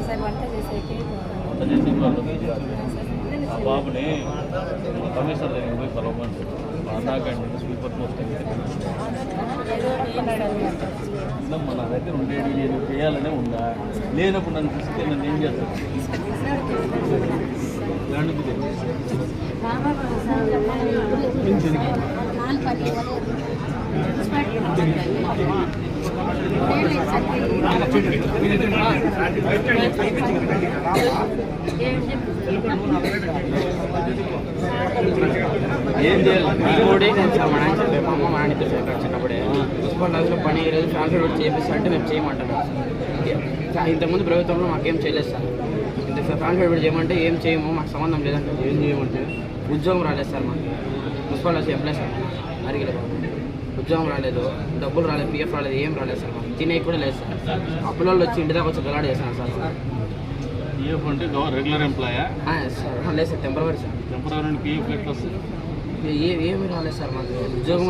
Sir వంట వంట చేసే వాళ్ళు ఆ బాబుని కమిషనర్ దగ్గరికి పోయి కలవమంటే మా అన్నా క్యాంటీన్ స్వీపర్ పోస్ట్ ఏదో ఏం సార్ ఉందమ్మా నా దగ్గర ఉండేది నేను చేయాలనే ఉందా? లేనప్పుడు నన్ను తీసుకెళ్ళి నన్ను ఏం చేస్తాను తెలియదు. ఏం చేయాలి ఇంకోటి మా నాన్న చెప్పే మా అమ్మ మా నాన్న ఇద్దరు చెప్పారు చిన్నప్పుడే మున్సిపల్ నదిలో పని ఈరోజు ట్రాన్స్ఫర్ పెట్టి చేపిస్తా అంటే మేము చేయమంటాం సార్ ఇంతకుముందు ప్రభుత్వంలో మాకేం చేయలేదు. సార్ ఇంత ట్రాన్స్ఫర్ పెట్టి చేయమంటే ఏం చేయము మాకు సంబంధం లేదంటే ఏం చేయమంటే ఉద్యోగం రాలేదు సార్ మాకు మున్సిపల్ నుంచి ఎంప్లాయ్ సార్ అరిగిలేదు ఉద్యోగం రాలేదు డబ్బులు రాలేదు పిఎఫ్ రాలేదు ఏం రాలేదు సార్ మాకు. తినే కూడా లేదు సార్. అప్పులలో వచ్చి ఇంటి దాకా వచ్చి గలాడ్ చేశాను సార్ పిఎఫ్ అంటే రెగ్యులర్ ఎంప్లాయా సార్ లేదు sir temporary sir. Temporary PF ఎట్లా వస్తుంది? ఏ ఏమీ రాలేదు సార్ మాకు. ఉద్యోగం